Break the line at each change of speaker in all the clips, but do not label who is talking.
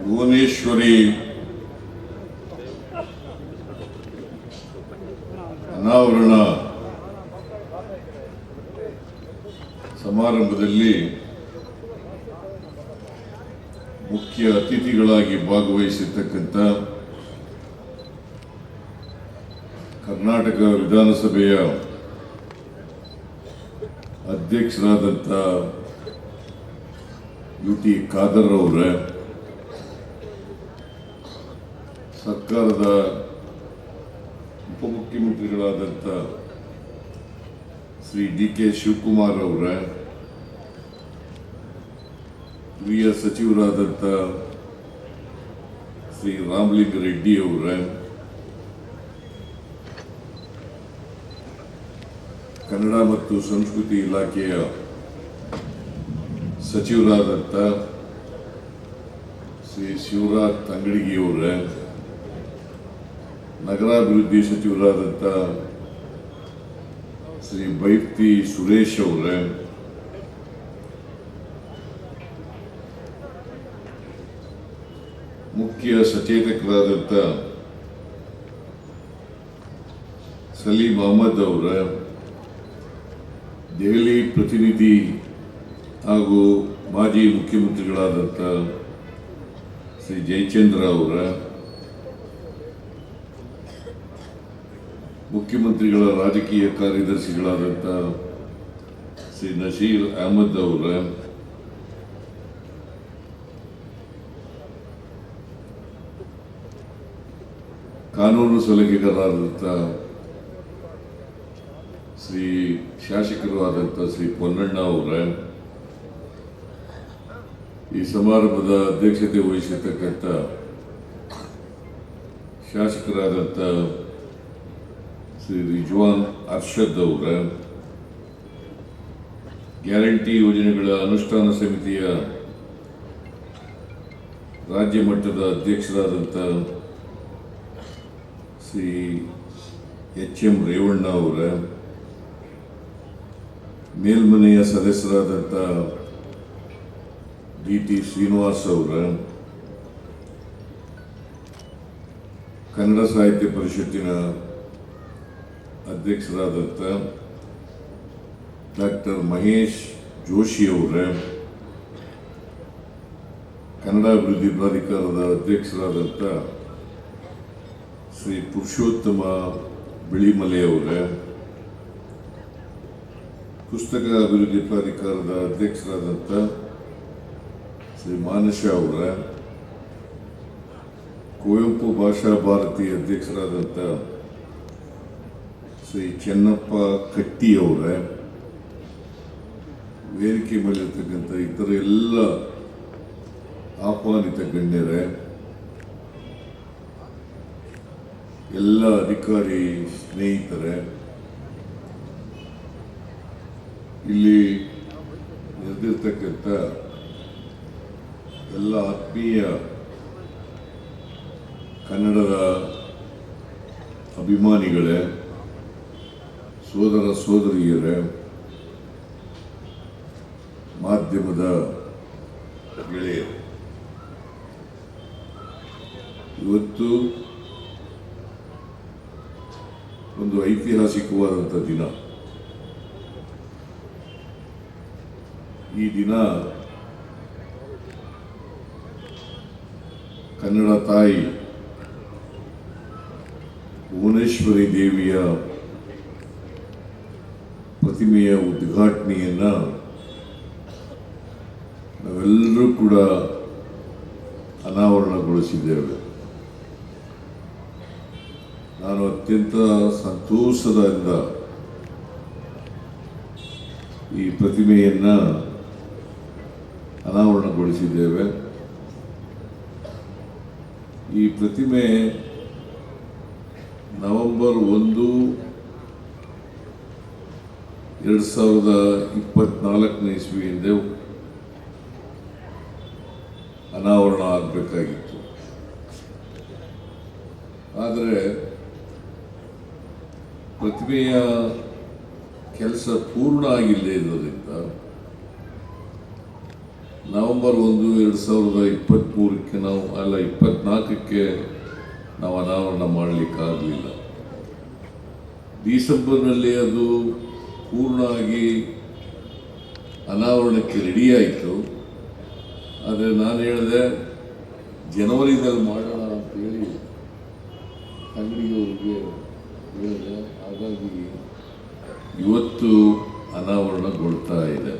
ಭುವನೇಶ್ವರಿ. ಅನಾವರಣ ಸಮಾರಂಭದಲ್ಲಿ ಮುಖ್ಯ ಅತಿಥಿಗಳಾಗಿ ಭಾಗವಹಿಸಿರ್ತಕ್ಕಂಥ ಕರ್ನಾಟಕ ವಿಧಾನಸಭೆಯ ಅಧ್ಯಕ್ಷರಾದಂಥ ಯು ಟಿ ಖಾದರ್ ಅವರೇ, ಸರ್ಕಾರದ ಉಪಮುಖ್ಯಮಂತ್ರಿಗಳಾದಂಥ ಶ್ರೀ ಡಿ ಕೆ ಶಿವಕುಮಾರ್ ಅವರ, ಹಿರಿಯ ಸಚಿವರಾದಂಥ ಶ್ರೀ ರಾಮಲಿಂಗ ರೆಡ್ಡಿ ಅವರ ಕನ್ನಡ ಮತ್ತು ಸಂಸ್ಕೃತಿ ಇಲಾಖೆಯ ಸಚಿವರಾದಂಥ ಶ್ರೀ ಶಿವರಾಜ್ ತಂಗಡಿಗಿಯವರ, ನಗರಾಭಿವೃದ್ಧಿ ಸಚಿವರಾದಂಥ ಶ್ರೀ ಬೈರ್ತಿ ಸುರೇಶ್ ಅವರ, ಮುಖ್ಯ ಸಚೇತಕರಾದಂಥ ಸಲೀಂ ಅಹಮದ್ ಅವರ ದೆಹಲಿ ಪ್ರತಿನಿಧಿ ಹಾಗೂ ಮಾಜಿ ಮುಖ್ಯಮಂತ್ರಿಗಳಾದಂಥ ಶ್ರೀ ಜಯಚಂದ್ರ ಅವರ ಮುಖ್ಯಮಂತ್ರಿಗಳ ರಾಜಕೀಯ ಕಾರ್ಯದರ್ಶಿಗಳಾದಂಥ ಶ್ರೀ ನಶೀರ್ ಅಹಮದ್ ಅವರ ಕಾನೂನು ಸಲಹೆಗಾರರಾದಂಥ ಶ್ರೀ ಶಾಸಕರು ಆದಂಥ ಶ್ರೀ ಪೊನ್ನಣ್ಣ ಅವರ, ಈ ಸಮಾರಂಭದ ಅಧ್ಯಕ್ಷತೆ ವಹಿಸಿರ್ತಕ್ಕಂಥ ಶಾಸಕರಾದಂಥ ಶ್ರೀ ರಿಜ್ವಾನ್ ಅರ್ಷದ್ ಅವರ, ಗ್ಯಾರಂಟಿ ಯೋಜನೆಗಳ ಅನುಷ್ಠಾನ ಸಮಿತಿಯ ರಾಜ್ಯ ಮಟ್ಟದ ಅಧ್ಯಕ್ಷರಾದಂಥ ಶ್ರೀ ಎಚ್ ಎಂ ರೇವಣ್ಣ ಅವರ ಮೇಲ್ಮನೆಯ ಸದಸ್ಯರಾದಂಥ ಡಿ ಟಿ ಶ್ರೀನಿವಾಸ್ ಅವರ ಕನ್ನಡ ಸಾಹಿತ್ಯ ಪರಿಷತ್ತಿನ ಅಧ್ಯಕ್ಷರಾದಂಥ ಡಾಕ್ಟರ್ ಮಹೇಶ್ ಜೋಶಿ ಅವರ ಕನ್ನಡ ಅಭಿವೃದ್ಧಿ ಪ್ರಾಧಿಕಾರದ ಅಧ್ಯಕ್ಷರಾದಂಥ ಶ್ರೀ ಪುರುಷೋತ್ತಮ ಬಿಳಿಮಲೆ ಅವರ ಪುಸ್ತಕ ಅಭಿವೃದ್ಧಿ ಪ್ರಾಧಿಕಾರದ ಅಧ್ಯಕ್ಷರಾದಂಥ ಶ್ರೀ ಮಾನಶ ಅವರ, ಕುವೆಂಪು ಭಾಷಾ ಭಾರತಿ ಅಧ್ಯಕ್ಷರಾದಂಥ ಶ್ರೀ ಚೆನ್ನಪ್ಪ ಕಟ್ಟಿ ಅವರ, ವೇದಿಕೆ ಮೇಲಿರ್ತಕ್ಕಂಥ ಇತರ ಎಲ್ಲ ಆಹ್ವಾನಿತ ಗಣ್ಯರೇ, ಎಲ್ಲ ಅಧಿಕಾರಿ ಸ್ನೇಹಿತರೆ ಇಲ್ಲಿ ನಿರ್ದಿರ್ತಕ್ಕಂಥ ಎಲ್ಲ ಆತ್ಮೀಯ ಕನ್ನಡದ ಅಭಿಮಾನಿಗಳೇ ಸೋದರ ಸೋದರಿಯರೇ ಮಾಧ್ಯಮದ ಗೆಳೆಯರು ಇವತ್ತು ಒಂದು ಐತಿಹಾಸಿಕವಾದಂಥ ದಿನ. ಈ ದಿನ ಕನ್ನಡ ತಾಯಿ ಭುವನೇಶ್ವರಿ ದೇವಿಯ ಪ್ರತಿಮೆಯ ಉದ್ಘಾಟನೆಯನ್ನು ನಾವೆಲ್ಲರೂ ಕೂಡ ಅನಾವರಣಗೊಳಿಸಿದ್ದೇವೆ. ನಾನು ಅತ್ಯಂತ ಸಂತೋಷದಿಂದ ಈ ಪ್ರತಿಮೆಯನ್ನ ಅನಾವರಣಗೊಳಿಸಿದ್ದೇವೆ ಈ ಪ್ರತಿಮೆ ನವೆಂಬರ್ ಒಂದು, ಎರಡು ಸಾವಿರದ ಇಪ್ಪತ್ನಾಲ್ಕನೇ ಇಸ್ವಿಯಿಂದ ಅನಾವರಣ ಆಗಬೇಕಾಗಿತ್ತು. ಆದರೆ ಪ್ರತಿಮೆಯ ಕೆಲಸ ಪೂರ್ಣ ಆಗಿಲ್ಲ ಇರೋದ್ರಿಂದ ನವೆಂಬರ್ ಒಂದು, ಎರಡು ಸಾವಿರದ ಇಪ್ಪತ್ತ್ಮೂರಕ್ಕೆ ನಾವು, ಅಲ್ಲ, ಇಪ್ಪತ್ನಾಲ್ಕಕ್ಕೆ ನಾವು ಅನಾವರಣ ಮಾಡಲಿಕ್ಕಾಗಲಿಲ್ಲ ಡಿಸೆಂಬರ್ನಲ್ಲಿ ಅದು ಪೂರ್ಣವಾಗಿ ಅನಾವರಣಕ್ಕೆ ರೆಡಿಯಾಯಿತು ಆದರೆ ನಾನು ಹೇಳಿದೆ ಜನವರಿದಲ್ಲಿ ಮಾಡೋಣ ಅಂತ ಅಂತೇಳಿ ಅಂಗಡಿಯವರಿಗೆ ಹೇಳಿದೆ. ಹಾಗಾಗಿ ಇವತ್ತು ಅನಾವರಣಗೊಳ್ತಾ ಇದೆ.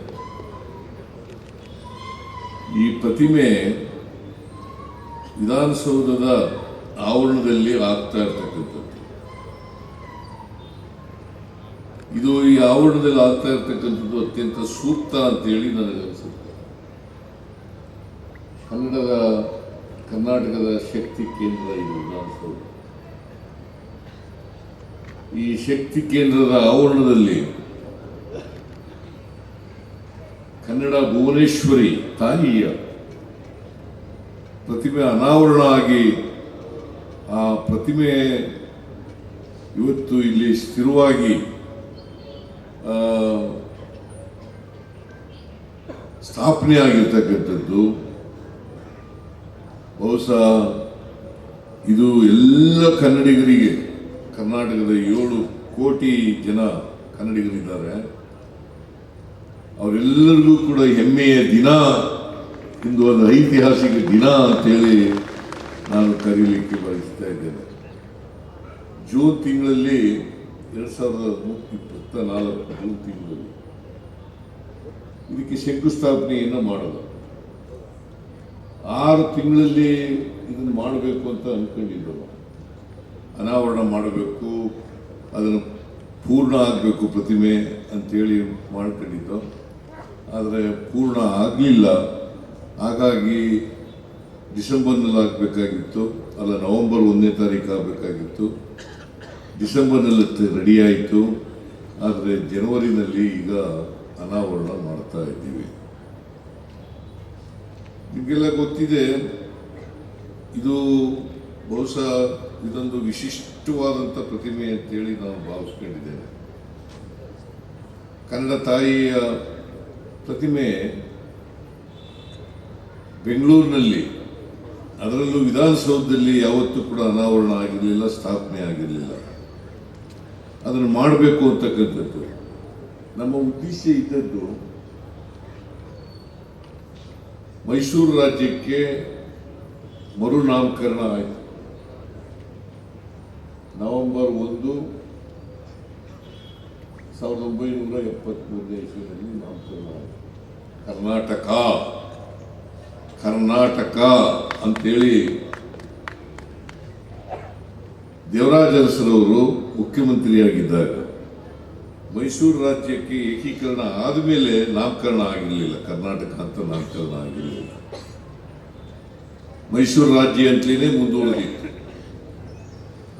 ಈ ಪ್ರತಿಮೆ ವಿಧಾನಸೌಧದ ಆವರಣದಲ್ಲಿ ಆಗ್ತಾ ಇರ್ತಕ್ಕಂಥದ್ದು. ಇದು ಈ ಆವರಣದಲ್ಲಿ ಆಗ್ತಾ ಇರ್ತಕ್ಕಂಥದ್ದು ಅತ್ಯಂತ ಸೂಕ್ತ ಅಂತೇಳಿ ಅನಿಸುತ್ತೆ. ಕನ್ನಡದ, ಕರ್ನಾಟಕದ ಶಕ್ತಿ ಕೇಂದ್ರ ಇದು ವಿಧಾನಸೌಧ. ಈ ಶಕ್ತಿ ಕೇಂದ್ರದ ಆವರಣದಲ್ಲಿ ಕನ್ನಡ ಭುವನೇಶ್ವರಿ ತಾಯಿಯ ಪ್ರತಿಮೆ ಅನಾವರಣ ಆಗಿ ಆ ಪ್ರತಿಮೆ ಇವತ್ತು ಇಲ್ಲಿ ಸ್ಥಿರವಾಗಿ ಸ್ಥಾಪನೆ ಆಗಿರ್ತಕ್ಕಂಥದ್ದು ಬಹುಶಃ ಇದು ಎಲ್ಲ ಕನ್ನಡಿಗರಿಗೆ, ಕರ್ನಾಟಕದ ಏಳು ಕೋಟಿ ಜನ ಕನ್ನಡಿಗರಿದ್ದಾರೆ. ಅವರೆಲ್ಲರಿಗೂ ಕೂಡ ಹೆಮ್ಮೆಯ ದಿನ, ಇಂದು ಒಂದು ಐತಿಹಾಸಿಕ ದಿನ ಅಂತೇಳಿ ನಾನು ಕರೀಲಿಕ್ಕೆ ಬಯಸ್ತಾ ಇದ್ದೇನೆ. ಜೂನ್ ತಿಂಗಳಲ್ಲಿ ಎರಡು ಸಾವಿರದ ಇಪ್ಪತ್ತ ನಾಲ್ಕು ಜೂನ್ ತಿಂಗಳಲ್ಲಿ ಇದಕ್ಕೆ ಶಂಕುಸ್ಥಾಪನೆಯನ್ನು ಮಾಡೋದು. ಆರು ತಿಂಗಳಲ್ಲಿ ಇದನ್ನು ಮಾಡಬೇಕು ಅಂತ ಅನ್ಕೊಂಡಿದ್ದೆವು. ಅನಾವರಣ ಮಾಡಬೇಕು, ಅದನ್ನು ಪೂರ್ಣ ಆಗಬೇಕು ಪ್ರತಿಮೆ ಅಂತೇಳಿ ಮಾಡ್ಕೊಂಡಿದ್ದು ಆದರೆ ಪೂರ್ಣ ಆಗಲಿಲ್ಲ. ಹಾಗಾಗಿ ಡಿಸೆಂಬರ್ನಲ್ಲಿ ಆಗಬೇಕಾಗಿತ್ತು ಅಲ್ಲ, ನವೆಂಬರ್ ಒಂದನೇ ತಾರೀಕು ಆಗಬೇಕಾಗಿತ್ತು. ಡಿಸೆಂಬರ್ನಲ್ಲಿ ರೆಡಿ ಆಯಿತು ಆದರೆ ಜನವರಿನಲ್ಲಿ ಈಗ ಅನಾವರಣ ಮಾಡ್ತಾ ಇದ್ದೀವಿ. ನಿಮಗೆಲ್ಲ ಗೊತ್ತಿದೆ, ಇದು ಬಹುಶಃ ಇದೊಂದು ವಿಶಿಷ್ಟವಾದಂಥ ಪ್ರತಿಮೆ ಅಂತೇಳಿ ನಾನು ಭಾವಿಸ್ಕೊಂಡಿದ್ದೇನೆ ಕನ್ನಡ ತಾಯಿಯ ಪ್ರತಿಮೆ ಬೆಂಗಳೂರಿನಲ್ಲಿ, ಅದರಲ್ಲೂ ವಿಧಾನಸೌಧದಲ್ಲಿ ಯಾವತ್ತೂ ಕೂಡ ಅನಾವರಣ ಆಗಿರಲಿಲ್ಲ, ಸ್ಥಾಪನೆ ಆಗಿರಲಿಲ್ಲ. ಅದನ್ನು ಮಾಡಬೇಕು ಅಂತಕ್ಕಂಥದ್ದು. ನಮ್ಮ ಉದ್ದೇಶ ಇದ್ದದ್ದು, ಮೈಸೂರು ರಾಜ್ಯಕ್ಕೆ ಮರುನಾಮಕರಣ ಆಯಿತು. ನವೆಂಬರ್ ಒಂದು ಸಾವಿರದ ಒಂಬೈನೂರ ಎಪ್ಪತ್ತ್ಮೂರನೇ ಇಸ್ವಿನಲ್ಲಿ ನಾಮಕರಣ ಕರ್ನಾಟಕ ಕರ್ನಾಟಕ ಅಂತೇಳಿ ದೇವರಾಜ ಮುಖ್ಯಮಂತ್ರಿಯಾಗಿದ್ದಾಗ ಮೈಸೂರು ರಾಜ್ಯಕ್ಕೆ ಏಕೀಕರಣ ಆದಮೇಲೆ ನಾಮಕರಣ ಆಗಿರಲಿಲ್ಲ. ಕರ್ನಾಟಕ ಅಂತ ನಾಮಕರಣ ಆಗಿರಲಿಲ್ಲ. ಮೈಸೂರು ರಾಜ್ಯ ಅಂತಲೇ ಮುಂದುವರೆದಿತ್ತು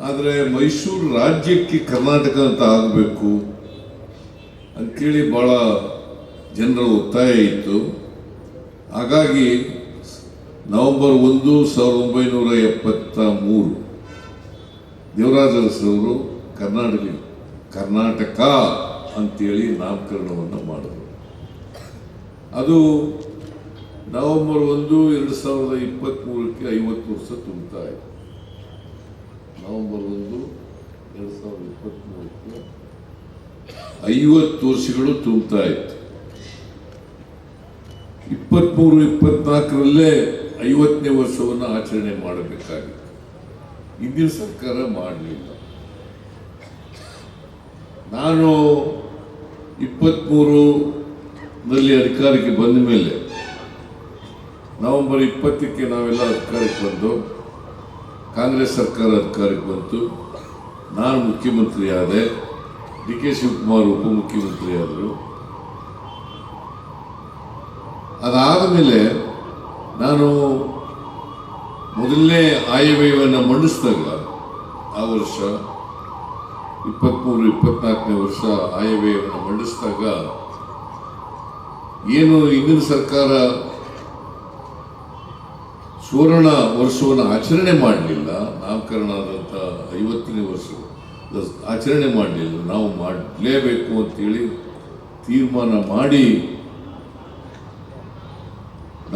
ಆದರೆ ಮೈಸೂರು ರಾಜ್ಯಕ್ಕೆ ಕರ್ನಾಟಕ ಅಂತ ಆಗಬೇಕು ಅಂತೇಳಿ ಭಾಳ ಜನರ ಒತ್ತಾಯ ಇತ್ತು. ಹಾಗಾಗಿ ನವೆಂಬರ್ ಒಂದು ಸಾವಿರದ ಒಂಬೈನೂರ ಎಪ್ಪತ್ತ ಮೂರು ದೇವರಾಜ ಅರಸರವರು ಕರ್ನಾಟಕ ಕರ್ನಾಟಕ ಅಂತೇಳಿ ನಾಮಕರಣವನ್ನು ಮಾಡಿದರು. ಅದು ನವೆಂಬರ್ ಒಂದು ಎರಡು ಸಾವಿರದ ಇಪ್ಪತ್ತ್ಮೂರಕ್ಕೆ ಐವತ್ತು ವರ್ಷ ತುಂಬುತ್ತಾ ಇದೆ ನವೆಂಬರ್ ಒಂದು ಎರಡು ಸಾವಿರದ ಇಪ್ಪತ್ತ್ಮೂರಕ್ಕೆ ಐವತ್ತು ವರ್ಷಗಳು ತುಂಬುತ್ತಾ ಇತ್ತು. ಇಪ್ಪತ್ತ್ಮೂರು ಇಪ್ಪತ್ನಾಲ್ಕರಲ್ಲೇ ಐವತ್ತನೇ ವರ್ಷವನ್ನು ಆಚರಣೆ ಮಾಡಬೇಕಾಗಿತ್ತು. ಹಿಂದಿನ ಸರ್ಕಾರ ಮಾಡಲಿಲ್ಲ. ನಾನು ಇಪ್ಪತ್ತ್ಮೂರು ನಲ್ಲಿ ಅಧಿಕಾರಕ್ಕೆ ಬಂದ ಮೇಲೆ ನವೆಂಬರ್ ಇಪ್ಪತ್ತಕ್ಕೆ ನಾವೆಲ್ಲ ಅಧಿಕಾರಕ್ಕೆ ಬಂದು, ಕಾಂಗ್ರೆಸ್ ಸರ್ಕಾರ ಅಧಿಕಾರಕ್ಕೆ ಬಂತು. ನಾನು ಮುಖ್ಯಮಂತ್ರಿ ಆದೆ ಡಿ ಕೆ ಶಿವಕುಮಾರ್ ಉಪಮುಖ್ಯಮಂತ್ರಿ ಆದರು ಅದಾದ ಮೇಲೆ ನಾನು ಮೊದಲನೇ ಆಯವ್ಯಯವನ್ನು ಮಂಡಿಸಿದಾಗ ಆ ವರ್ಷ ಇಪ್ಪತ್ತ್ಮೂರು ಇಪ್ಪತ್ನಾಲ್ಕನೇ ವರ್ಷ ಆಯವ್ಯಯವನ್ನು ಮಂಡಿಸಿದಾಗ ಏನು ಹಿಂದಿನ ಸರ್ಕಾರ ಸುವರ್ಣ ವರ್ಷವನ್ನು ಆಚರಣೆ ಮಾಡಲಿಲ್ಲ ನಾಮಕರಣ ಆದಂಥ ಐವತ್ತನೇ ವರ್ಷ. ಆಚರಣೆ ಮಾಡಲಿಲ್ಲ ನಾವು ಮಾಡಲೇಬೇಕು ಅಂತೇಳಿ ತೀರ್ಮಾನ ಮಾಡಿ,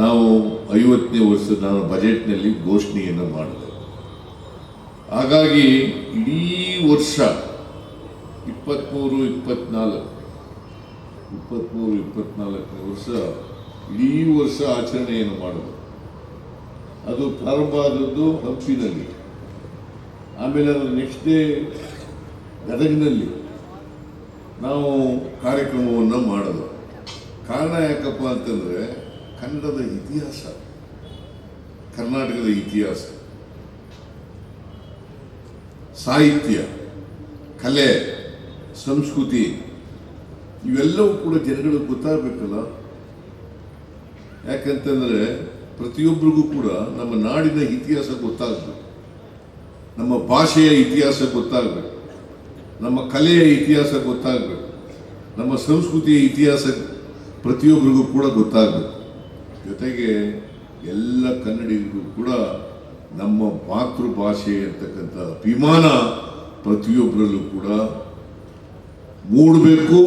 ನಾವು ಐವತ್ತನೇ ವರ್ಷದ ಬಜೆಟ್ನಲ್ಲಿ ಘೋಷಣೆಯನ್ನು ಮಾಡಿದೆ. ಹಾಗಾಗಿ ಇಡೀ ವರ್ಷ ಇಪ್ಪತ್ತ್ಮೂರು ಇಪ್ಪತ್ನಾಲ್ಕು ಇಪ್ಪತ್ತ್ಮೂರು ಇಪ್ಪತ್ನಾಲ್ಕನೇ ವರ್ಷ ಇಡೀ ವರ್ಷ ಆಚರಣೆಯನ್ನು ಮಾಡೋದು ಅದು ಪ್ರಾರಂಭ ಆದದ್ದು ಹಂಪಿನಲ್ಲಿ. ಆಮೇಲೆ ಅದು ನೆಕ್ಸ್ಟ್ ಡೇ ಗದಗಿನಲ್ಲಿ ನಾವು ಕಾರ್ಯಕ್ರಮವನ್ನು ಮಾಡೋದು ಕಾರಣ ಯಾಕಪ್ಪ ಅಂತಂದರೆ ಕನ್ನಡದ ಇತಿಹಾಸ, ಕರ್ನಾಟಕದ ಇತಿಹಾಸ, ಸಾಹಿತ್ಯ, ಕಲೆ, ಸಂಸ್ಕೃತಿ, ಇವೆಲ್ಲವೂ ಕೂಡ ಜನಗಳಿಗೆ ಗೊತ್ತಾಗಬೇಕಲ್ಲ. ಯಾಕಂತಂದರೆ ಪ್ರತಿಯೊಬ್ಬರಿಗೂ ಕೂಡ ನಮ್ಮ ನಾಡಿನ ಇತಿಹಾಸ ಗೊತ್ತಾಗಬೇಕು. ನಮ್ಮ ಭಾಷೆಯ ಇತಿಹಾಸ ಗೊತ್ತಾಗಬೇಕು. ನಮ್ಮ ಕಲೆಯ ಇತಿಹಾಸ ಗೊತ್ತಾಗಬೇಕು. ನಮ್ಮ ಸಂಸ್ಕೃತಿಯ ಇತಿಹಾಸ ಪ್ರತಿಯೊಬ್ಬರಿಗೂ ಕೂಡ ಗೊತ್ತಾಗಬೇಕು. ಜೊತೆಗೆ ಎಲ್ಲ ಕನ್ನಡಿಗರಿಗೂ ಕೂಡ ನಮ್ಮ ಮಾತೃಭಾಷೆ ಅಂತಕ್ಕಂಥ ಅಭಿಮಾನ ಪ್ರತಿಯೊಬ್ಬರಲ್ಲೂ ಕೂಡ ಮೂಡಬೇಕು,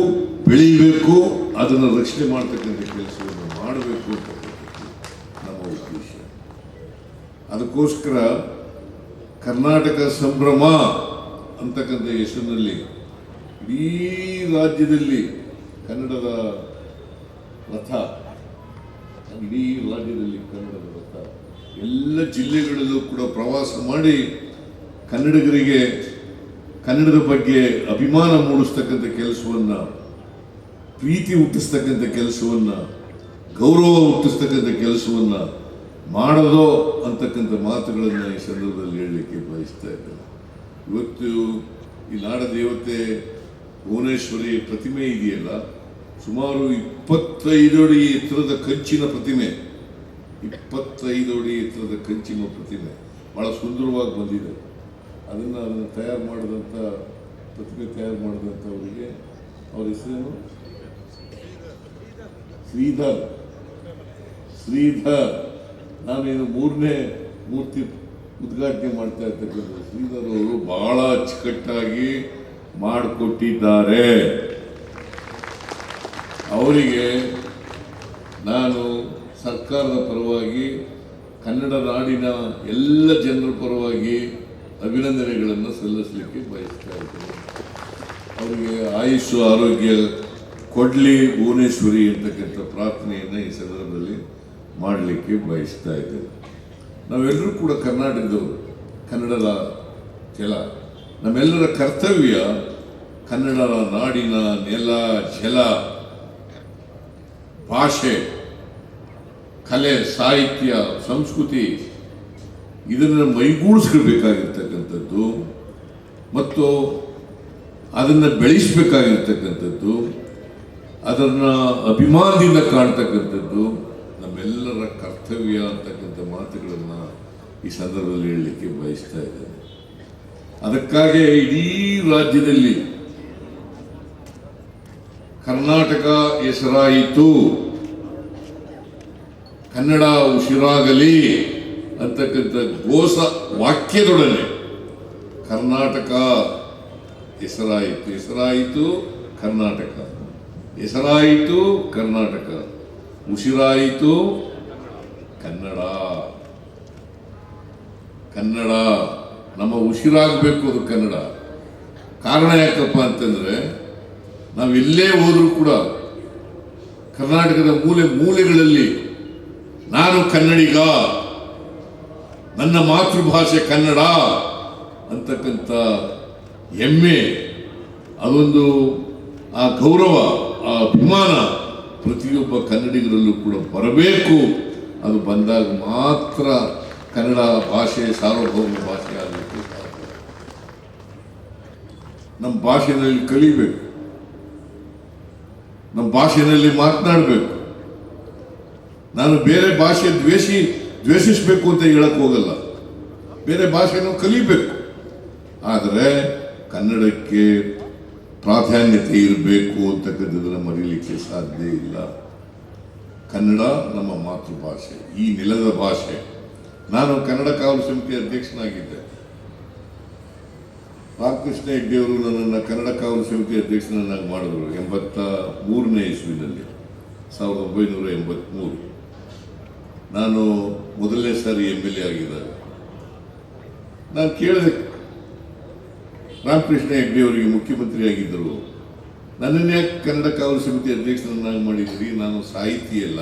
ಬೆಳೀಬೇಕು, ಅದನ್ನು ರಕ್ಷಣೆ ಮಾಡ್ತಕ್ಕಂಥ ಕೆಲಸವನ್ನು ಮಾಡಬೇಕು ಅಂತಕ್ಕಂಥದ್ದು ನಮ್ಮ ಉದ್ದೇಶ. ಅದಕ್ಕೋಸ್ಕರ ಕರ್ನಾಟಕ ಸಂಭ್ರಮ ಅಂತಕ್ಕಂಥ ಹೆಸರಿನಲ್ಲಿ ಇಡೀ ರಾಜ್ಯದಲ್ಲಿ ಕನ್ನಡದ ರಥ, ಇಡೀ ರಾಜ್ಯದಲ್ಲಿ ಕನ್ನಡದ ರಥ, ಎಲ್ಲ ಜಿಲ್ಲೆಗಳಲ್ಲೂ ಕೂಡ ಪ್ರವಾಸ ಮಾಡಿ ಕನ್ನಡಿಗರಿಗೆ ಕನ್ನಡದ ಬಗ್ಗೆ ಅಭಿಮಾನ ಮೂಡಿಸ್ತಕ್ಕಂಥ ಕೆಲಸವನ್ನು, ಪ್ರೀತಿ ಹುಟ್ಟಿಸ್ತಕ್ಕಂಥ ಕೆಲಸವನ್ನು, ಗೌರವ ಹುಟ್ಟಿಸ್ತಕ್ಕಂಥ ಕೆಲಸವನ್ನು ಮಾಡೋದು ಅಂತಕ್ಕಂಥ ಮಾತುಗಳನ್ನು ಈ ಸಂದರ್ಭದಲ್ಲಿ ಹೇಳಲಿಕ್ಕೆ ಬಯಸ್ತಾ ಇದ್ದೇನೆ. ಇವತ್ತು ಈ ನಾಡ ದೇವತೆ ಭುವನೇಶ್ವರಿ ಪ್ರತಿಮೆ ಇದೆಯಲ್ಲ, ಸುಮಾರು ಇಪ್ಪತ್ತೈದು ಅಡಿ ಎತ್ತರದ ಕಂಚಿನ ಪ್ರತಿಮೆ. ಇಪ್ಪತ್ತೈದು ಅಡಿ ಎತ್ತರದ ಕಂಚಿನ ಪ್ರತಿಮೆ. ಬಹಳ ಸುಂದರವಾಗಿ ಬಂದಿದೆ. ಅದನ್ನು ಅದನ್ನು ತಯಾರು ಮಾಡಿದಂಥ ಪ್ರತಿಮೆ ತಯಾರು ಮಾಡಿದಂಥವರಿಗೆ ಅವ್ರ ಹೆಸರೇನು? ಶ್ರೀಧರ್. ಶ್ರೀಧರ್. ನಾನೇನು ಮೂರನೇ ಮೂರ್ತಿ ಉದ್ಘಾಟನೆ ಮಾಡ್ತಾ ಇರ್ತಕ್ಕಂಥ ಶ್ರೀಧರ್ ಅವರು ಬಹಳ ಅಚ್ಚುಕಟ್ಟಾಗಿ ಮಾಡಿಕೊಟ್ಟಿದ್ದಾರೆ. ಅವರಿಗೆ ನಾನು ಸರ್ಕಾರದ ಪರವಾಗಿ, ಕನ್ನಡ ನಾಡಿನ ಎಲ್ಲ ಜನರ ಪರವಾಗಿ ಅಭಿನಂದನೆಗಳನ್ನು ಸಲ್ಲಿಸಲಿಕ್ಕೆ ಬಯಸ್ತಾ ಇದ್ದೇನೆ. ಅವರಿಗೆ ಆಯುಷ್ ಆರೋಗ್ಯ ಕೊಡ್ಲಿ ಭುವನೇಶ್ವರಿ ಅಂತಕ್ಕಂಥ ಪ್ರಾರ್ಥನೆಯನ್ನು ಈ ಸಂದರ್ಭದಲ್ಲಿ ಮಾಡಲಿಕ್ಕೆ ಬಯಸ್ತಾ ಇದ್ದೇನೆ. ನಾವೆಲ್ಲರೂ ಕೂಡ ಕರ್ನಾಟಕದವರು. ಕನ್ನಡದ ಜಲ ನಮ್ಮೆಲ್ಲರ ಕರ್ತವ್ಯ ಕನ್ನಡದ ನಾಡಿನ ನೆಲ, ಜಲ, ಭಾಷೆ, ಕಲೆ, ಸಾಹಿತ್ಯ, ಸಂಸ್ಕೃತಿ ಇದನ್ನು ಮೈಗೂಡಿಸ್ಕೊಳ್ಬೇಕಾಗಿರ್ತಕ್ಕಂಥದ್ದು ಮತ್ತು ಅದನ್ನು ಬೆಳೆಸಬೇಕಾಗಿರ್ತಕ್ಕಂಥದ್ದು, ಅದನ್ನು ಅಭಿಮಾನದಿಂದ ಕಾಣ್ತಕ್ಕಂಥದ್ದು, ನಮ್ಮೆಲ್ಲರ ಕರ್ತವ್ಯ ಅಂತಕ್ಕಂಥ ಮಾತುಗಳನ್ನು ಈ ಸಂದರ್ಭದಲ್ಲಿ ಹೇಳಲಿಕ್ಕೆ ಬಯಸ್ತಾ ಇದ್ದೇನೆ. ಅದಕ್ಕಾಗಿ ಇಡೀ ರಾಜ್ಯದಲ್ಲಿ ಕರ್ನಾಟಕ ಹೆಸರಾಯಿತು. ಕನ್ನಡ ಉಸಿರಾಗಲಿ ಅಂತಕ್ಕಂಥ ಘೋಷ ವಾಕ್ಯದೊಡನೆ ಕರ್ನಾಟಕ ಹೆಸರಾಯಿತು ಹೆಸರಾಯಿತು ಕರ್ನಾಟಕ. ಹೆಸರಾಯಿತು ಕರ್ನಾಟಕ. ಉಸಿರಾಯಿತು ಕನ್ನಡ. ಕನ್ನಡ, ನಮ್ಮ ಉಸಿರಾಗಬೇಕು ಅದು ಕನ್ನಡ. ಕಾರಣ ಯಾಕಪ್ಪ ಅಂತಂದ್ರೆ ಇಲ್ಲೇ ಹೋದರೂ ಕೂಡ ಕರ್ನಾಟಕದ ಮೂಲೆ ಮೂಲೆಗಳಲ್ಲಿ ನಾನು ಕನ್ನಡಿಗ, ನನ್ನ ಮಾತೃಭಾಷೆ ಕನ್ನಡ ಅಂತಕ್ಕಂಥ ಹೆಮ್ಮೆ, ಅದೊಂದು ಆ ಗೌರವ, ಆ ಅಭಿಮಾನ ಪ್ರತಿಯೊಬ್ಬ ಕನ್ನಡಿಗರಲ್ಲೂ ಕೂಡ ಬರಬೇಕು. ಅದು ಬಂದಾಗ ಮಾತ್ರ ಕನ್ನಡ ಭಾಷೆ ಸಾರ್ವಭೌಮ ಭಾಷೆ ಆಗಲಿಕ್ಕೆ ನಮ್ಮ ಭಾಷೆಯಲ್ಲಿ ಕಲಿಬೇಕು. ನಮ್ಮ ಭಾಷೆಯಲ್ಲಿ ಮಾತನಾಡಬೇಕು. ನಾನು ಬೇರೆ ಭಾಷೆ ದ್ವೇಷಿ, ದ್ವೇಷಿಸಬೇಕು ಅಂತ ಹೇಳಕ್ ಹೋಗಲ್ಲ. ಬೇರೆ ಭಾಷೆನೂ ಕಲಿಬೇಕು. ಆದರೆ ಕನ್ನಡಕ್ಕೆ ಪ್ರಾಧಾನ್ಯತೆ ಇರಬೇಕು ಅಂತಕ್ಕಂಥದ್ದನ್ನು ಮರೀಲಿಕ್ಕೆ ಸಾಧ್ಯ ಇಲ್ಲ. ಕನ್ನಡ ನಮ್ಮ ಮಾತೃಭಾಷೆ, ಈ ನೆಲದ ಭಾಷೆ. ನಾನು ಕನ್ನಡ ಕಾವಲು ಸಮಿತಿ ಅಧ್ಯಕ್ಷನಾಗಿದ್ದೆ. ರಾಮಕೃಷ್ಣ ಹೆಗ್ಡೆಯವರು ನನ್ನನ್ನು ಕನ್ನಡ ಕಾವಲು ಸಮಿತಿ ಅಧ್ಯಕ್ಷನನ್ನಾಗಿ ಮಾಡಿದ್ರು ಎಂಬತ್ತ ಮೂರನೇ ಇಸ್ವಿನಲ್ಲಿ, ಸಾವಿರದ ಒಂಬೈನೂರ ಎಂಬತ್ಮೂರು. ನಾನು ಮೊದಲನೇ ಸಾರಿ ಎಂ ಎಲ್ ಎ ಆಗಿದ್ದಾಗ. ನಾನು ಕೇಳಿದೆ, ರಾಮಕೃಷ್ಣ ಹೆಗ್ಡೆಯವರಿಗೆ ಮುಖ್ಯಮಂತ್ರಿ ಆಗಿದ್ದರು. ನನ್ನನ್ನೇ ಕನ್ನಡ ಕಾವಲು ಸಮಿತಿ ಅಧ್ಯಕ್ಷನನ್ನಾಗಿ ಮಾಡಿದ್ರಿ ನಾನು ಸಾಹಿತಿ ಅಲ್ಲ,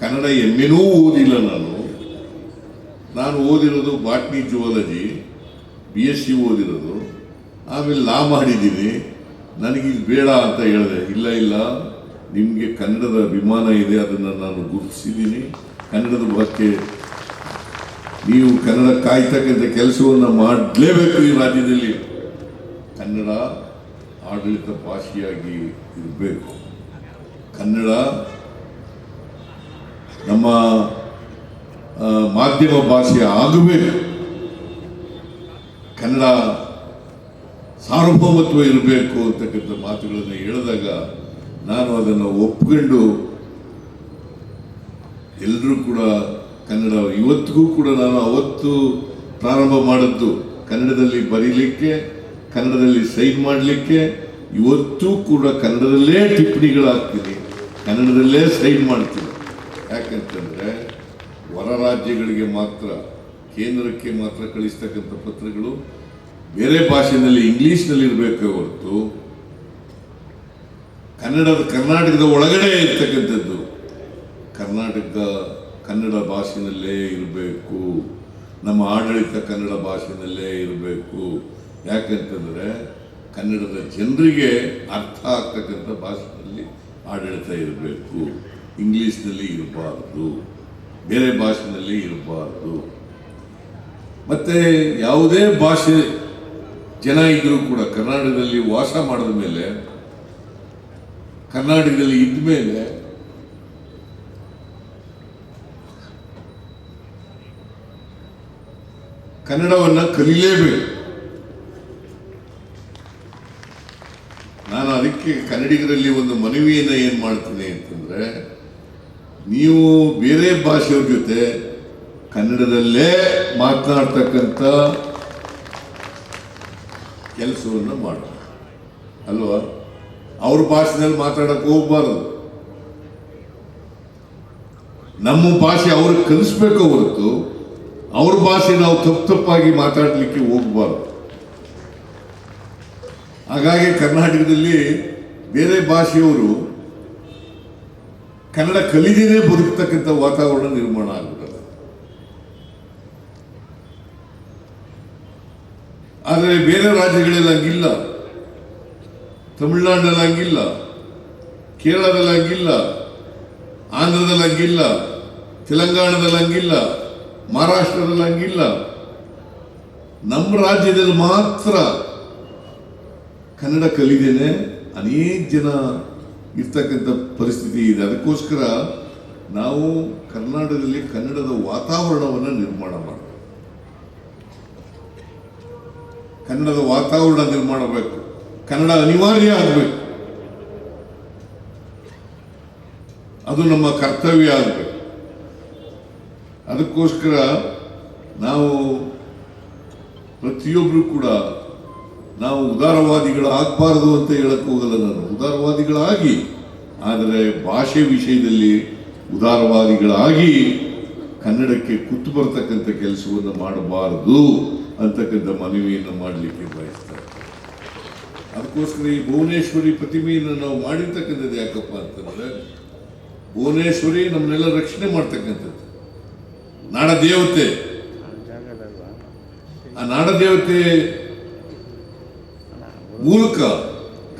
ಕನ್ನಡ ಎಮ್ಮೆನೂ ಓದಿಲ್ಲ ನಾನು. ನಾನು ಓದಿರೋದು botany zoology B S C ಓದಿರೋದು. ಆಮೇಲೆ ಲಾ ಮಾಡಿದ್ದೀನಿ. ನನಗೆ ಇದು ಬೇಡ ಅಂತ ಹೇಳಿದೆ. ಇಲ್ಲ ಇಲ್ಲ. ನಿಮಗೆ ಕನ್ನಡದ ಅಭಿಮಾನ ಇದೆ, ಅದನ್ನು ನಾನು ಗುರುತಿಸಿದ್ದೀನಿ. ಕನ್ನಡದ ಬಗ್ಗೆ ನೀವು ಕನ್ನಡ ಕಾಯ್ತಕ್ಕಂಥ ಕೆಲಸವನ್ನು ಮಾಡಲೇಬೇಕು ಈ ರಾಜ್ಯದಲ್ಲಿ. ಕನ್ನಡ ಆಡಳಿತ ಭಾಷೆಯಾಗಿ ಇರಬೇಕು. ಕನ್ನಡ ನಮ್ಮ ಮಾಧ್ಯಮ ಭಾಷೆ ಆಗಬೇಕು. ಕನ್ನಡ ಸಾರ್ವಭೌಮತ್ವ ಇರಬೇಕು ಅಂತಕ್ಕಂಥ ಮಾತುಗಳನ್ನು ಹೇಳಿದಾಗ ನಾನು ಅದನ್ನು ಒಪ್ಕೊಂಡು ಎಲ್ಲರೂ ಕೂಡ ಕನ್ನಡ ಇವತ್ತಿಗೂ ಕೂಡ ನಾನು ಅವತ್ತು ಪ್ರಾರಂಭ ಮಾಡಿದ್ದು ಕನ್ನಡದಲ್ಲಿ ಬರೀಲಿಕ್ಕೆ, ಕನ್ನಡದಲ್ಲಿ ಸೈನ್ ಮಾಡಲಿಕ್ಕೆ, ಇವತ್ತೂ ಕೂಡ ಕನ್ನಡದಲ್ಲೇ ಟಿಪ್ಪಣಿಗಳಾಗ್ತೀನಿ. ಕನ್ನಡದಲ್ಲೇ ಸೈನ್ ಮಾಡ್ತೀನಿ. ಯಾಕಂತಂದ್ರೆ ರಾಜ್ಯಗಳಿಗೆ ಮಾತ್ರ, ಕೇಂದ್ರಕ್ಕೆ ಮಾತ್ರ ಕಳಿಸ್ತಕ್ಕಂಥ ಪತ್ರಗಳು ಬೇರೆ ಭಾಷೆಯಲ್ಲಿ ಇಂಗ್ಲಿಷ್ನಲ್ಲಿ ಇರಬೇಕೇ ಹೊರತು ಕನ್ನಡದ, ಕರ್ನಾಟಕದ ಒಳಗಡೆ ಇರ್ತಕ್ಕಂಥದ್ದು. ಕರ್ನಾಟಕ ಕನ್ನಡ ಭಾಷೆಯಲ್ಲೇ ಇರಬೇಕು. ನಮ್ಮ ಆಡಳಿತ ಕನ್ನಡ ಭಾಷೆಯಲ್ಲೇ ಇರಬೇಕು. ಯಾಕಂತಂದರೆ ಕನ್ನಡದ ಜನರಿಗೆ ಅರ್ಥ ಆಗ್ತಕ್ಕಂಥ ಭಾಷೆಯಲ್ಲಿ ಆಡಳಿತ ಇರಬೇಕು. ಇಂಗ್ಲೀಷ್ನಲ್ಲಿ ಇರಬಾರ್ದು. ಬೇರೆ ಭಾಷೆಯಲ್ಲಿ ಇರಬಾರ್ದು. ಮತ್ತೆ ಯಾವುದೇ ಭಾಷೆ ಜನ ಇದ್ರೂ ಕೂಡ ಕರ್ನಾಟಕದಲ್ಲಿ ವಾಸ ಮಾಡಿದ ಮೇಲೆ, ಕರ್ನಾಟಕದಲ್ಲಿ ಇದ್ದ ಮೇಲೆ ಕನ್ನಡವನ್ನು ಕಲಿಯಲೇಬೇಕು ನಾನು ಅದಕ್ಕೆ ಕನ್ನಡಿಗರಲ್ಲಿ ಒಂದು ಮನವಿಯನ್ನು ಏನು ಮಾಡ್ತೀನಿ ಅಂತಂದ್ರೆ ನೀವು ಬೇರೆ ಭಾಷೆಯವ್ರ ಜೊತೆ ಕನ್ನಡದಲ್ಲೇ ಮಾತನಾಡ್ತಕ್ಕಂಥ ಕೆಲಸವನ್ನು ಮಾಡ ಅಲ್ವಾ? ಅವ್ರ ಭಾಷೆನಲ್ಲಿ ಮಾತಾಡಕ್ಕೆ ಹೋಗ್ಬಾರ್ದು. ನಮ್ಮ ಭಾಷೆ ಅವ್ರಿಗೆ ಕಲಿಸ್ಬೇಕು ಹೊರತು ಅವ್ರ ಭಾಷೆ ನಾವು ತಪ್ಪು ತಪ್ಪಾಗಿ ಮಾತಾಡಲಿಕ್ಕೆ ಹೋಗ್ಬಾರ್ದು. ಹಾಗಾಗಿ ಕರ್ನಾಟಕದಲ್ಲಿ ಬೇರೆ ಭಾಷೆಯವರು ಕನ್ನಡ ಕಲಿದೇನೆ ಬದುಕ್ತಕ್ಕಂಥ ವಾತಾವರಣ ನಿರ್ಮಾಣ ಆಗುತ್ತೆ ಆದರೆ ಬೇರೆ ರಾಜ್ಯಗಳಲ್ಲಿ ಹಂಗಿಲ್ಲ ತಮಿಳುನಾಡಿನಲ್ಲಿ ಹಂಗಿಲ್ಲ ಕೇರಳದಲ್ಲಿ ಹಂಗಿಲ್ಲ ಆಂಧ್ರದಲ್ಲಿ ಹಂಗಿಲ್ಲ ತೆಲಂಗಾಣದಲ್ಲಿ ಹಂಗಿಲ್ಲ ಮಹಾರಾಷ್ಟ್ರದಲ್ಲಿ ಹಂಗಿಲ್ಲ ನಮ್ಮ ರಾಜ್ಯದಲ್ಲಿ ಮಾತ್ರ ಕನ್ನಡ ಕಲಿದೇನೆ ಅನೇಕ ಜನ ಇರ್ತಕ್ಕಂಥ ಪರಿಸ್ಥಿತಿ ಇದೆ. ಅದಕ್ಕೋಸ್ಕರ ನಾವು ಕರ್ನಾಟಕದಲ್ಲಿ ಕನ್ನಡದ ವಾತಾವರಣವನ್ನು ನಿರ್ಮಾಣ ಮಾಡಬೇಕು. ಕನ್ನಡದ ವಾತಾವರಣ ನಿರ್ಮಾಣ ಮಾಡಬೇಕು. ಕನ್ನಡ ಅನಿವಾರ್ಯ ಆಗಬೇಕು. ಅದು ನಮ್ಮ ಕರ್ತವ್ಯ ಆಗಬೇಕು. ಅದಕ್ಕೋಸ್ಕರ ನಾವು ಪ್ರತಿಯೊಬ್ಬರು ಕೂಡ ನಾವು ಉದಾರವಾದಿಗಳಾಗಬಾರದು ಅಂತ ಹೇಳಕ್ಕೆ ಹೋಗಲ್ಲ ನಾನು. ಉದಾರವಾದಿಗಳಾಗಿ. ಆದರೆ ಭಾಷೆ ವಿಷಯದಲ್ಲಿ ಉದಾರವಾದಿಗಳಾಗಿ ಕನ್ನಡಕ್ಕೆ ಕುತ್ತು ಬರ್ತಕ್ಕಂಥ ಕೆಲಸವನ್ನು ಮಾಡಬಾರದು ಅಂತಕ್ಕಂಥ ಮನವಿಯನ್ನು ಮಾಡಲಿಕ್ಕೆ ಬಯಸ್ತಾರೆ. ಅದಕ್ಕೋಸ್ಕರ ಈ ಭುವನೇಶ್ವರಿ ಪ್ರತಿಮೆಯನ್ನು ನಾವು ಮಾಡಿರ್ತಕ್ಕಂಥದ್ದು ಯಾಕಪ್ಪ ಅಂತಂದ್ರೆ, ಭುವನೇಶ್ವರಿ ನಮ್ಮನ್ನೆಲ್ಲ ರಕ್ಷಣೆ ಮಾಡ್ತಕ್ಕಂಥದ್ದು. ನಾಡ ದೇವತೆ ಆ ನಾಡ ದೇವತೆ ಮೂಲಕ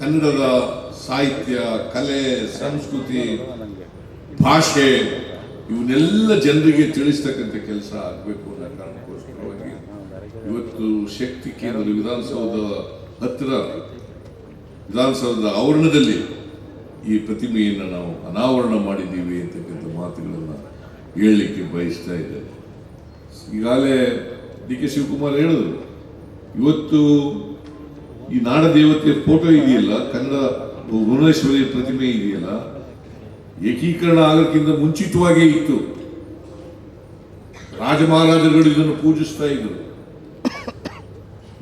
ಕನ್ನಡದ ಸಾಹಿತ್ಯ, ಕಲೆ, ಸಂಸ್ಕೃತಿ, ಭಾಷೆ ಇವನ್ನೆಲ್ಲ ಜನರಿಗೆ ತಿಳಿಸ್ತಕ್ಕಂಥ ಕೆಲಸ ಆಗಬೇಕು ಅನ್ನೋ ಕಾರಣಕ್ಕೋಸ್ಕರವಾಗಿ ಇವತ್ತು ಶಕ್ತಿ ಕೇಂದ್ರ ವಿಧಾನಸೌಧ ಹತ್ತಿರ, ವಿಧಾನಸೌಧದ ಆವರಣದಲ್ಲಿ ಈ ಪ್ರತಿಮೆಯನ್ನು ನಾವು ಅನಾವರಣ ಮಾಡಿದ್ದೀವಿ ಅಂತಕ್ಕಂಥ ಮಾತುಗಳನ್ನು ಹೇಳಲಿಕ್ಕೆ ಬಯಸ್ತಾ ಇದ್ದೇನೆ. ಈಗಾಗಲೇ ಡಿ ಕೆ ಶಿವಕುಮಾರ್ ಹೇಳಿದ್ರು, ಇವತ್ತು ಈ ನಾಡ ದೇವತೆಯ ಫೋಟೋ ಇದೆಯಲ್ಲ? ಕನ್ನಡ ಭುವನೇಶ್ವರಿಯ ಪ್ರತಿಮೆ ಇದೆಯಲ್ಲ? ಏಕೀಕರಣ ಆಗೋಕ್ಕಿಂತ ಮುಂಚಿತವಾಗೇ ಇತ್ತು. ರಾಜ ಮಹಾರಾಜರುಗಳು ಇದನ್ನು ಪೂಜಿಸ್ತಾ ಇದ್ರು.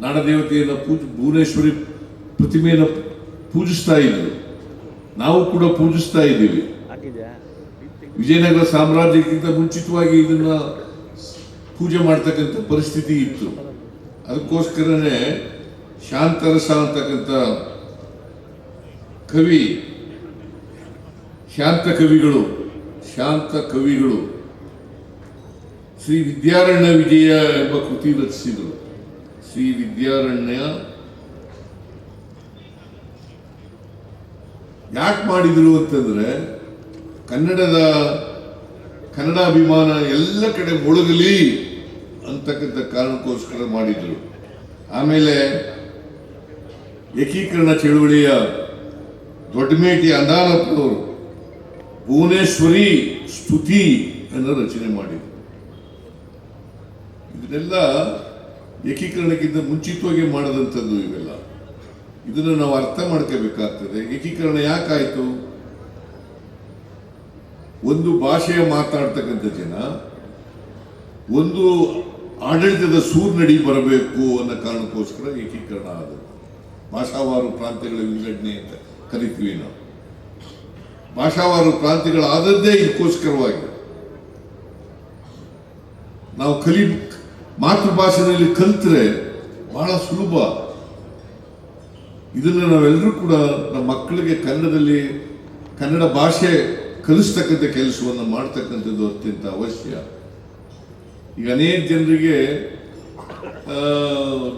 ನಾಡದೇವತೆಯನ್ನು ಪೂಜ ಭುವನೇಶ್ವರಿ ಪ್ರತಿಮೆಯನ್ನು ಪೂಜಿಸ್ತಾ ಇದ್ರು. ನಾವು ಕೂಡ ಪೂಜಿಸ್ತಾ ಇದ್ದೀವಿ. ವಿಜಯನಗರ ಸಾಮ್ರಾಜ್ಯಕ್ಕಿಂತ ಮುಂಚಿತವಾಗಿ ಇದನ್ನ ಪೂಜೆ ಮಾಡ್ತಕ್ಕಂಥ ಪರಿಸ್ಥಿತಿ ಇತ್ತು. ಅದಕ್ಕೋಸ್ಕರನೇ ಶಾಂತರಸ ಅಂತಕ್ಕಂಥ ಕವಿ, ಶಾಂತ ಕವಿಗಳು ಶಾಂತ ಕವಿಗಳು. ಶ್ರೀ ವಿದ್ಯಾರಣ್ಯ ವಿಜಯ ಎಂಬ ಕೃತಿ ರಚಿಸಿದರು. ಶ್ರೀ ವಿದ್ಯಾರಣ್ಯ ಯಾಕೆ ಮಾಡಿದ್ರು ಅಂತಂದ್ರೆ, ಕನ್ನಡದ ಕನ್ನಡ ಅಭಿಮಾನ ಎಲ್ಲ ಕಡೆ ಮುಳುಗಲಿ ಅಂತಕ್ಕಂಥ ಕಾರಣಕ್ಕೋಸ್ಕರ ಮಾಡಿದ್ರು. ಆಮೇಲೆ ಏಕೀಕರಣ ಚಳುವಳಿಯ ದೊಡ್ಡಮೇಟಿ ಅಂದಾನಪ್ಪನವರು ಭುವನೇಶ್ವರಿ ಸ್ತುತಿ ಅನ್ನು ರಚನೆ ಮಾಡಿದ್ರು. ಇದನ್ನೆಲ್ಲ ಏಕೀಕರಣಕ್ಕಿಂತ ಮುಂಚಿತವಾಗಿ ಮಾಡದಂಥದ್ದು ಇವೆಲ್ಲ. ಇದನ್ನು ನಾವು ಅರ್ಥ ಮಾಡ್ಕೋಬೇಕಾಗ್ತದೆ. ಏಕೀಕರಣ ಯಾಕಾಯಿತು? ಒಂದು ಭಾಷೆಯ ಮಾತಾಡ್ತಕ್ಕಂಥ ಜನ, ಒಂದು ಆಡಳಿತದ ಸೂರ್ನಡಿ ಬರಬೇಕು ಅನ್ನೋ ಕಾರಣಕ್ಕೋಸ್ಕರ ಏಕೀಕರಣ ಆದದ್ದು. ಭಾಷಾವಾರು ಪ್ರಾಂತ್ಯಗಳ ವಿಂಗಡಣೆ ಅಂತ ಕರಿತೀವಿ ನಾವು. ಭಾಷಾವಾರು ಪ್ರಾಂತ್ಯಗಳಾದದ್ದೇ ಇದಕ್ಕೋಸ್ಕರವಾಗಿ. ನಾವು ಕಲಿ ಮಾತೃಭಾಷೆಯಲ್ಲಿ ಕಲಿತರೆ ಬಹಳ ಸುಲಭ. ಇದನ್ನು ನಾವೆಲ್ಲರೂ ಕೂಡ ನಮ್ಮ ಮಕ್ಕಳಿಗೆ ಕನ್ನಡದಲ್ಲಿ, ಕನ್ನಡ ಭಾಷೆ ಕಲಿಸ್ತಕ್ಕಂಥ ಕೆಲಸವನ್ನು ಮಾಡ್ತಕ್ಕಂಥದ್ದು ಅತ್ಯಂತ ಅವಶ್ಯ. ಈಗ ಅನೇಕ ಜನರಿಗೆ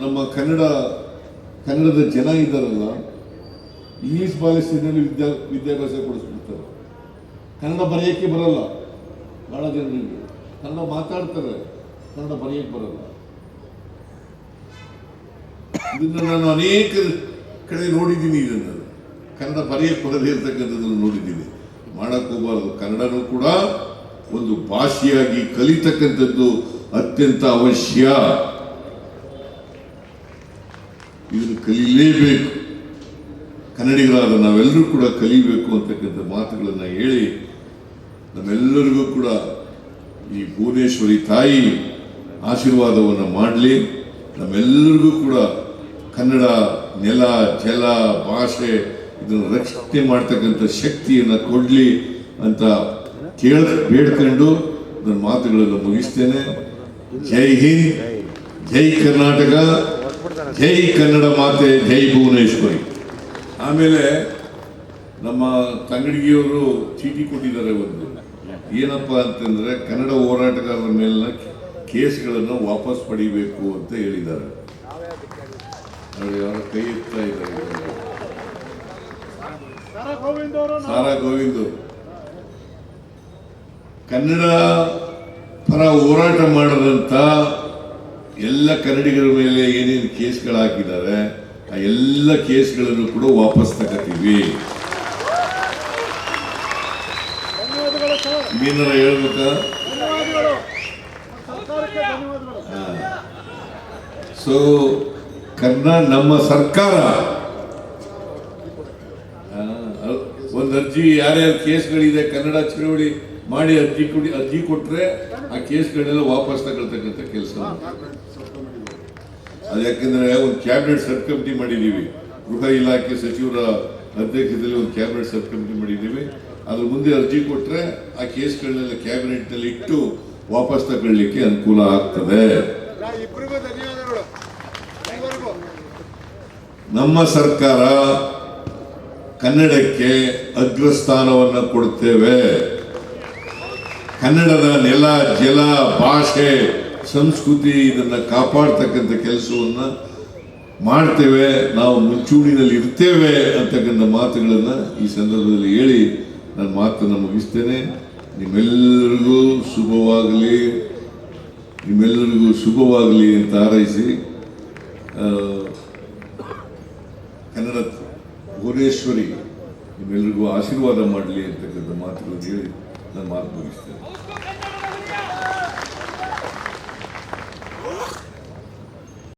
ನಮ್ಮ ಕನ್ನಡ ಕನ್ನಡದ ಜನ ಇದ್ದಾರಲ್ಲ ಇಂಗ್ಲಿಷ್ ಭಾಷೆಯಲ್ಲಿ ವಿದ್ಯಾ, ವಿದ್ಯಾಭ್ಯಾಸ ಕೊಡಿಸ್ಬಿಡ್ತಾರೆ. ಕನ್ನಡ ಬರೆಯೋಕ್ಕೆ ಬರಲ್ಲ. ಬಹಳ ಜನರಿಗೆ. ಕನ್ನಡ ಮಾತಾಡ್ತಾರೆ, ಕನ್ನಡ ಬರೆಯೋಕ್ಕೆ ಬರಲ್ಲ. ಇದನ್ನು ನಾನು ಅನೇಕ ಕಡೆ ನೋಡಿದ್ದೀನಿ ಇದನ್ನು. ಕನ್ನಡ ಬರೆಯಕ್ಕೆ ಬರದೇ ಇರ್ತಕ್ಕಂಥದ್ದನ್ನು ನೋಡಿದ್ದೀನಿ. ಮಾಡಕ್ ಹೋಗಬಾರ್ದು. ಕನ್ನಡನೂ ಕೂಡ ಒಂದು ಭಾಷೆಯಾಗಿ ಕಲಿತಕ್ಕಂಥದ್ದು ಅತ್ಯಂತ ಅವಶ್ಯ. ಇದನ್ನು ಕಲೀಲೇಬೇಕು ಕನ್ನಡಿಗರಾದ ನಾವೆಲ್ಲರೂ ಕೂಡ ಕಲಿಬೇಕು ಅಂತಕ್ಕಂಥ ಮಾತುಗಳನ್ನು ಹೇಳಿ ನಮ್ಮೆಲ್ಲರಿಗೂ ಕೂಡ ಈ ಭುವನೇಶ್ವರಿ ತಾಯಿ ಆಶೀರ್ವಾದವನ್ನು ಮಾಡಲಿ. ನಮ್ಮೆಲ್ಲರಿಗೂ ಕೂಡ ಕನ್ನಡ ನೆಲ, ಜಲ, ಭಾಷೆ ಇದನ್ನು ರಕ್ಷಣೆ ಮಾಡ್ತಕ್ಕಂಥ ಶಕ್ತಿಯನ್ನು ಕೊಡಲಿ ಅಂತ ಕೇಳ, ಬೇಡ್ಕೊಂಡು ನನ್ನ ಮಾತುಗಳನ್ನು ಮುಗಿಸ್ತೇನೆ. ಜೈ ಹಿಂದ್, ಜೈ ಕರ್ನಾಟಕ. ಜೈ ಕನ್ನಡ ಮಾತೆ ಜೈ ಭುವನೇಶ್ವರಿ. ಆಮೇಲೆ ನಮ್ಮ ತಂಗಡಿಗಿಯವರು ಚೀಟಿ ಕೊಟ್ಟಿದ್ದಾರೆ ಒಂದು. ಏನಪ್ಪ ಅಂತಂದ್ರೆ ಕನ್ನಡ ಹೋರಾಟಗಾರರ ಮೇಲಿನ ಕೇಸ್ಗಳನ್ನು ವಾಪಸ್ ಪಡಿಬೇಕು ಅಂತ ಹೇಳಿದ್ದಾರೆ. ಕೈ ಎತ್ತಾ ಇದ್ದಾರೆ. ಸಾರಾ ಗೋವಿಂದ್ ಕನ್ನಡ ಪರ ಹೋರಾಟ ಮಾಡದಂತ ಎಲ್ಲ ಕನ್ನಡಿಗರ ಮೇಲೆ ಏನೇನು ಕೇಸ್ಗಳು ಹಾಕಿದ್ದಾರೆ ಆ ಎಲ್ಲ ಕೇಸ್ಗಳನ್ನು ಕೂಡ ವಾಪಸ್ ತಗೋತೀವಿ. ಇನ್ನೇನಾರ ಹೇಳ್ಬೇಕಾ? ಸೊ ಕನ್ನಡ ನಮ್ಮ ಸರ್ಕಾರ. ಒಂದು ಅರ್ಜಿ ಯಾರ್ಯಾರು ಕೇಸ್ಗಳಿದೆ ಕನ್ನಡ ಚಳವಳಿ ಮಾಡಿ ಅರ್ಜಿ ಕೊಡಿ ಅರ್ಜಿ ಕೊಟ್ಟರೆ ಆ ಕೇಸ್ಗಳನ್ನೆಲ್ಲ ವಾಪಸ್ ತಗೊಳ್ತಕ್ಕಂಥ ಕೆಲಸ. ಅದು ಯಾಕೆಂದ್ರೆ ಒಂದು ಕ್ಯಾಬಿನೆಟ್ ಸಬ್ ಕಮಿಟಿ ಮಾಡಿದ್ದೀವಿ. ಗೃಹ ಇಲಾಖೆ ಸಚಿವರ ಅಧ್ಯಕ್ಷತೆಯಲ್ಲಿ ಒಂದು ಕ್ಯಾಬಿನೆಟ್ ಸಬ್ ಕಮಿಟಿ ಮಾಡಿದ್ದೀವಿ. ಅದ್ರ ಮುಂದೆ ಅರ್ಜಿ ಕೊಟ್ಟರೆ ಆ ಕೇಸ್ಗಳನ್ನೆಲ್ಲ ಕ್ಯಾಬಿನೆಟ್ನಲ್ಲಿ ಇಟ್ಟು ವಾಪಸ್ ತಗೊಳ್ಳಿಕ್ಕೆ ಅನುಕೂಲ ಆಗ್ತದೆ. ನಮ್ಮ ಸರ್ಕಾರ ಕನ್ನಡಕ್ಕೆ ಅಗ್ರಸ್ಥಾನವನ್ನು ಕೊಡ್ತೇವೆ. ಕನ್ನಡದ ನೆಲ, ಜಲ, ಭಾಷೆ ಸಂಸ್ಕೃತಿ ಇದನ್ನು ಕಾಪಾಡ್ತಕ್ಕಂಥ ಕೆಲಸವನ್ನು ಮಾಡ್ತೇವೆ, ನಾವು ಮುಂಚೂಣಿನಲ್ಲಿ ಇರ್ತೇವೆ ಅಂತಕ್ಕಂಥ ಮಾತುಗಳನ್ನು ಈ ಸಂದರ್ಭದಲ್ಲಿ ಹೇಳಿ ನನ್ನ ಮಾತನ್ನು ಮುಗಿಸ್ತೇನೆ. ನಿಮ್ಮೆಲ್ಲರಿಗೂ ಶುಭವಾಗಲಿ. ನಿಮ್ಮೆಲ್ಲರಿಗೂ ಶುಭವಾಗಲಿ ಅಂತ ಹಾರೈಸಿ ಕನ್ನಡ ಭುವನೇಶ್ವರಿ ನಿಮ್ಮೆಲ್ಲರಿಗೂ ಆಶೀರ್ವಾದ ಮಾಡಲಿ ಅಂತಕ್ಕಂಥ ಮಾತುಗಳನ್ನು ಹೇಳಿ ನಾನು ಮಾತು ಮುಗಿಸ್ತೇನೆ.